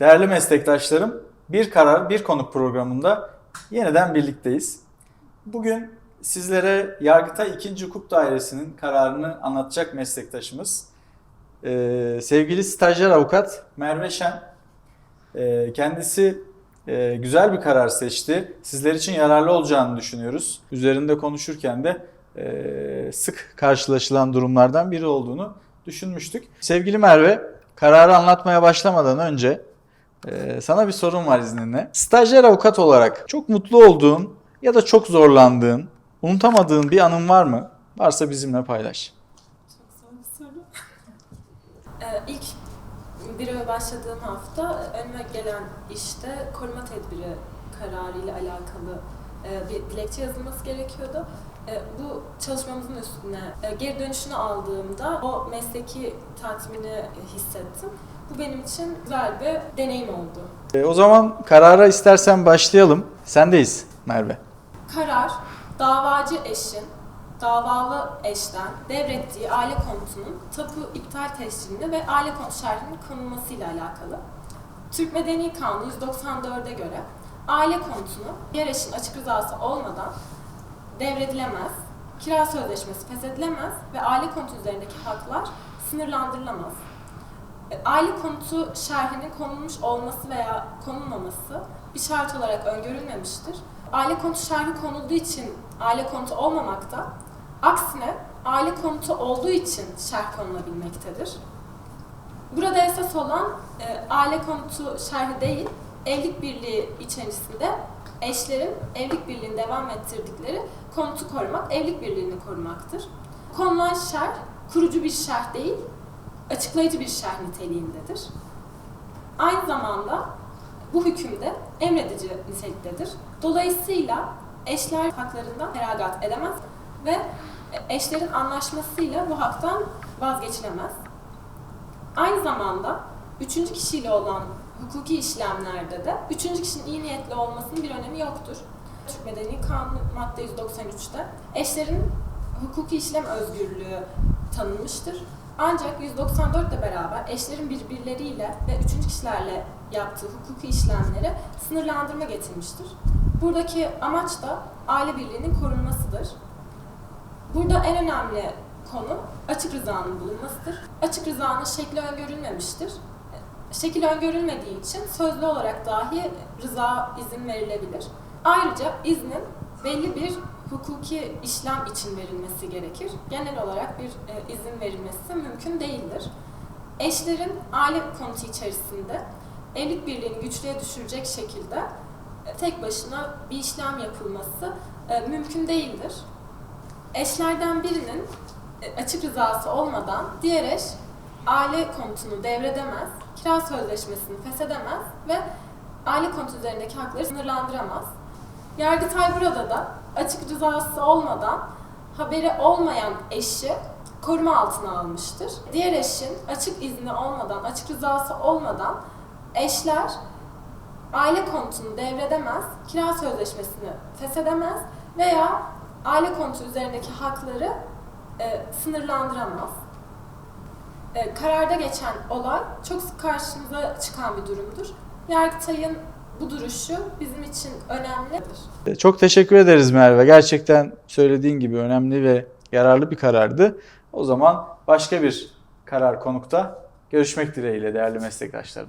Değerli meslektaşlarım, Bir Karar Bir Konuk programında yeniden birlikteyiz. Bugün sizlere Yargıtay 2. Hukuk Dairesi'nin kararını anlatacak meslektaşımız ee, sevgili stajyer avukat Merve Şen. Ee, kendisi e, güzel bir karar seçti. Sizler için yararlı olacağını düşünüyoruz. Üzerinde konuşurken de e, sık karşılaşılan durumlardan biri olduğunu düşünmüştük. Sevgili Merve, kararı anlatmaya başlamadan önce e, sana bir sorum var izninle. Stajyer avukat olarak çok mutlu olduğun ya da çok zorlandığın, unutamadığın bir anın var mı? Varsa bizimle paylaş. Çok zor bir soru. Ee, ilk büroya başladığım hafta önüme gelen işte koruma tedbiri kararıyla alakalı e, bir dilekçe yazılması gerekiyordu. E, Bu çalışmamızın üstüne e, geri dönüşünü aldığımda o mesleki tatmini hissettim. Bu benim için güzel bir deneyim oldu. E, o zaman karara istersen başlayalım. Sendeyiz Merve. Karar, davacı eşin davalı eşten devrettiği aile konutunun tapu iptal tescilini ve aile konutu şerhinin konulmasıyla alakalı. Türk Medeni Kanunu 194'e göre aile konutunu diğer eşin açık rızası olmadan devredilemez, kira sözleşmesi feshedilemez ve aile konutu üzerindeki haklar sınırlandırılamaz. Aile konutu şerhinin konulmuş olması veya konulmaması bir şart olarak öngörülmemiştir. Aile konutu şerhi konulduğu için aile konutu olmamakta, aksine aile konutu olduğu için şerh konulabilmektedir. Burada esas olan e, aile konutu şerhi değil, evlilik birliği içerisinde eşlerin evlilik birliğini devam ettirdikleri konutu korumak, evlilik birliğini korumaktır. Konulan şerh, kurucu bir şerh değil, açıklayıcı bir şerh niteliğindedir. Aynı zamanda bu hükümde emredici niteliktedir. Dolayısıyla eşler haklarından feragat edemez ve eşlerin anlaşmasıyla bu haktan vazgeçilemez. Aynı zamanda üçüncü kişiyle olan hukuki işlemlerde de üçüncü kişinin iyi niyetli olmasının bir önemi yoktur. Türk Medeni Kanunu madde 193'te eşlerin hukuki işlem özgürlüğü tanınmıştır. Ancak 194 ile beraber eşlerin birbirleriyle ve üçüncü kişilerle yaptığı hukuki işlemlere sınırlandırma getirmiştir. Buradaki amaç da aile birliğinin korunmasıdır. Burada en önemli konu açık rızanın bulunmasıdır. Açık rızanın şekli öngörülmemiştir. Şekil öngörülmediği için sözlü olarak dahi rıza izin verilebilir. Ayrıca iznin belli bir hukuki işlem için verilmesi gerekir. Genel olarak bir e, izin verilmesi mümkün değildir. Eşlerin aile konutu içerisinde evlilik birliğini güçlüğe düşürecek şekilde e, tek başına bir işlem yapılması e, mümkün değildir. Eşlerden birinin e, açık rızası olmadan diğer eş aile konutunu devredemez, kira sözleşmesini feshedemez ve aile konutu üzerindeki hakları sınırlandıramaz. Yargıtay burada da açık rızası olmadan haberi olmayan eşi koruma altına almıştır. Diğer eşin açık izni olmadan, açık rızası olmadan eşler aile konutunu devredemez, kira sözleşmesini feshedemez veya aile konutu üzerindeki hakları e, sınırlandıramaz. E, kararda geçen olay çok sık karşımıza çıkan bir durumdur. Yargıtay'ın bu duruşu bizim için önemlidir. E, Çok teşekkür ederiz Merve. Gerçekten söylediğin gibi önemli ve yararlı bir karardı. O zaman başka bir karar konukta görüşmek dileğiyle değerli meslektaşlarım.